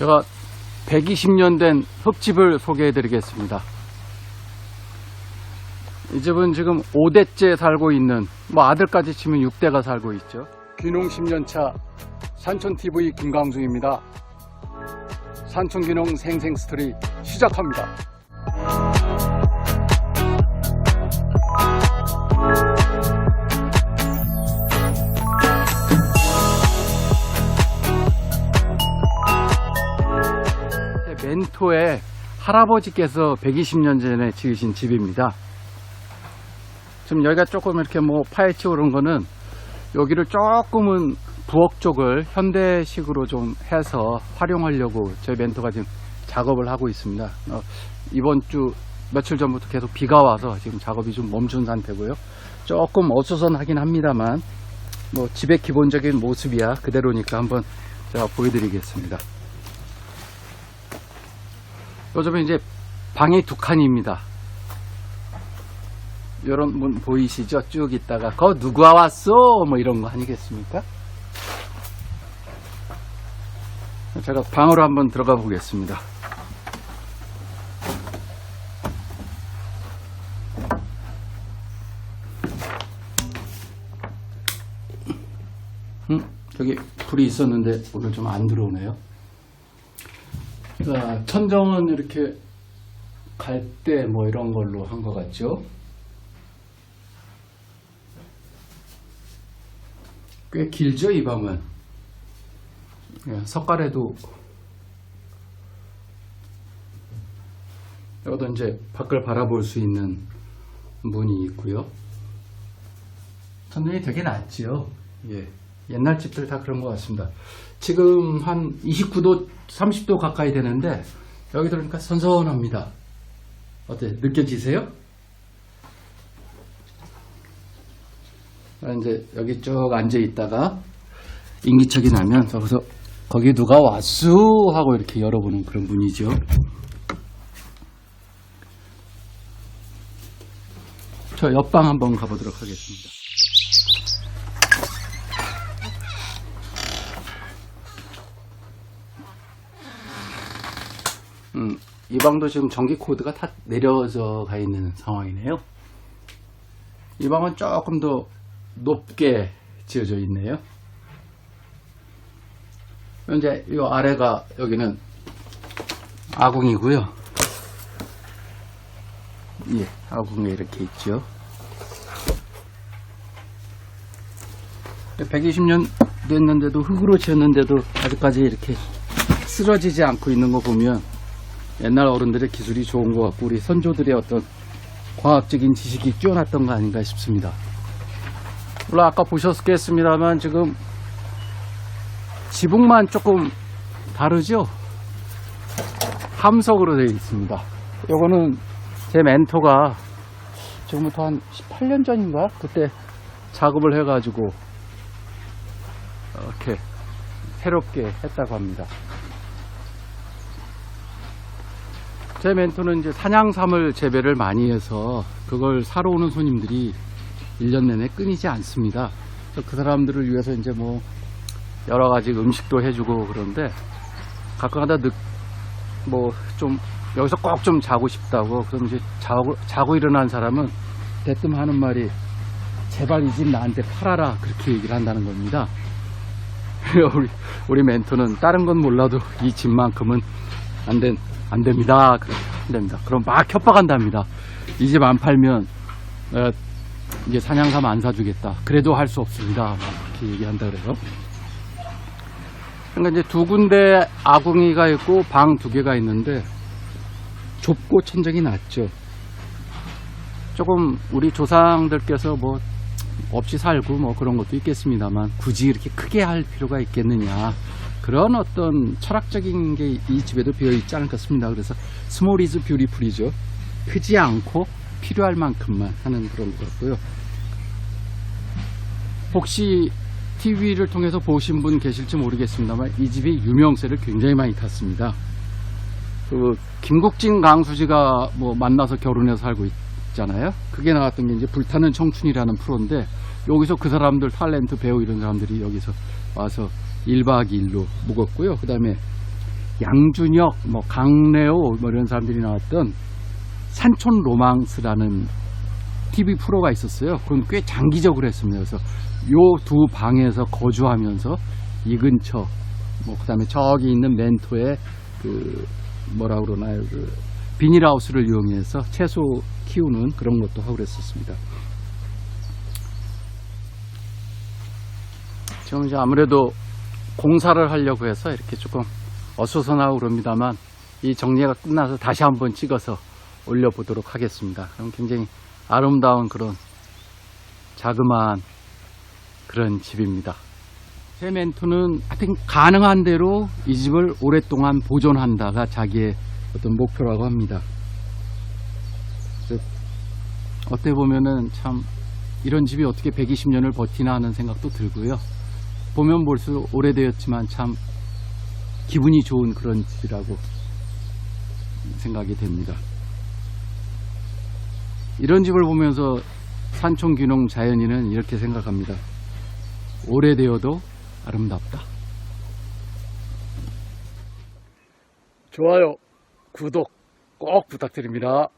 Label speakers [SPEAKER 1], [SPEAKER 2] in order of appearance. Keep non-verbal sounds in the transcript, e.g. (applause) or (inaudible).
[SPEAKER 1] 제가 120년 된 흙집을 소개해 드리겠습니다. 이 집은 지금 5대째 살고 있는, 뭐 아들까지 치면 6대가 살고 있죠. 귀농 10년차 산촌TV 김강중입니다. 산촌귀농 생생 스토리 시작합니다. 제 멘토의 할아버지께서 120년 전에 지으신 집입니다. 지금 여기가 조금 이렇게 뭐 파헤치고 그런 거는 여기를 조금은 부엌 쪽을 현대식으로 좀 해서 활용하려고 저희 멘토가 지금 작업을 하고 있습니다. 어, 이번 주 며칠 전부터 계속 비가 와서 지금 작업이 좀 멈춘 상태고요. 조금 어수선하긴 합니다만 뭐 집의 기본적인 모습이야 그대로니까 한번 제가 보여드리겠습니다. 요즘에 이제 방이 두 칸입니다. 이런 문 보이시죠? 쭉 있다가 거 누가 왔어? 뭐 이런 거 아니겠습니까? 제가 방으로 한번 들어가 보겠습니다. 음, 저기 불이 있었는데 오늘 좀 안 들어오네요. 자, 천정은 이렇게 갈대 뭐 이런 걸로 한 것 같죠? 꽤 길죠, 이 방은. 예, 석가래도 여기도 이제 밖을 바라볼 수 있는 문이 있고요. 천정이 되게 낮지요. 예. 옛날 집들 다 그런 것 같습니다. 지금 한 29도, 30도 가까이 되는데 여기 들으니까 선선합니다. 어때? 느껴지세요? 아, 이제 여기 쭉 앉아 있다가 인기척이 나면 거기서 거기 누가 왔수 하고 이렇게 열어보는 그런 문이죠. 저 옆방 한번 가보도록 하겠습니다. 음, 이 방도 지금 전기 코드가 다 내려져 가 있는 상황이네요. 이 방은 조금 더 높게 지어져 있네요. 현재 이 아래가 여기는 아궁이고요. 예, 아궁이 이렇게 있죠. 120년 됐는데도 흙으로 지었는데도 아직까지 이렇게 쓰러지지 않고 있는 거 보면 옛날 어른들의 기술이 좋은 것 같고 우리 선조들의 어떤 과학적인 지식이 뛰어났던 거 아닌가 싶습니다. 물론 아까 보셨겠습니다만 지금 지붕만 조금 다르죠? 함석으로 되어 있습니다. 요거는 제 멘토가 지금부터 한 18년 전인가? 그때 작업을 해가지고 이렇게 새롭게 했다고 합니다. 제 멘토는 이제 산양삼을 재배를 많이 해서 그걸 사러 오는 손님들이 1년 내내 끊이지 않습니다. 그 사람들을 위해서 이제 뭐 여러 가지 음식도 해주고 그런데 가끔가다 늦, 뭐좀 여기서 꼭 좀 자고 싶다고 그럼 이제 자고, 자고 일어난 사람은 대뜸 하는 말이 제발 이 집 나한테 팔아라 그렇게 얘기를 한다는 겁니다. (laughs) 우리, 우리 멘토는 다른 건 몰라도 이 집만큼은 안 된, 안 됩니다. 안 됩니다. 그럼 막 협박한답니다. 이 집 안 팔면, 어, 이제 사냥삼 안 사주겠다. 그래도 할 수 없습니다. 막 그렇게 얘기한다 그래요. 그러니까 이제 두 군데 아궁이가 있고 방 두 개가 있는데 좁고 천정이 낮죠. 조금 우리 조상들께서 뭐 없이 살고 뭐 그런 것도 있겠습니다만 굳이 이렇게 크게 할 필요가 있겠느냐 그런 어떤 철학적인 게 이 집에도 비어 있지 않을까 싶습니다. 그래서 스몰 이즈 뷰티풀이죠. 크지 않고 필요할 만큼만 하는 그런 것 같고요. 혹시 TV를 통해서 보신 분 계실지 모르겠습니다만 이 집이 유명세를 굉장히 많이 탔습니다. 그 김국진 강수지가 뭐 만나서 결혼해서 살고 있잖아요. 그게 나왔던 게 이제 불타는 청춘이라는 프로인데 여기서 그 사람들 탤런트 배우 이런 사람들이 여기서 와서 1박 2일로 묵었고요. 그 다음에 양준혁, 뭐 강래호 뭐 이런 사람들이 나왔던 산촌 로망스라는 TV 프로가 있었어요. 그건 꽤 장기적으로 했습니다. 그래서 요 두 방에서 거주하면서 이 근처, 뭐 그다음에 저기 있는 멘토의 그 뭐라 그러나요? 그 비닐하우스를 이용해서 채소 키우는 그런 것도 하고 그랬었습니다. 지금 이제 아무래도 공사를 하려고 해서 이렇게 조금 어수선하고 그럽니다만 이 정리가 끝나서 다시 한번 찍어서 올려보도록 하겠습니다. 그럼 굉장히 아름다운 그런 자그마한 그런 집입니다. 제 멘토는 하여튼 가능한 대로 이 집을 오랫동안 보존한다가 자기의 어떤 목표라고 합니다. 어떻게 보면은 참 이런 집이 어떻게 120년을 버티나 하는 생각도 들고요. 보면 볼수록 오래되었지만 참 기분이 좋은 그런 집이라고 생각이 됩니다. 이런 집을 보면서 산촌귀농 자연인은 이렇게 생각합니다. 오래되어도 아름답다. 좋아요, 구독 꼭 부탁드립니다.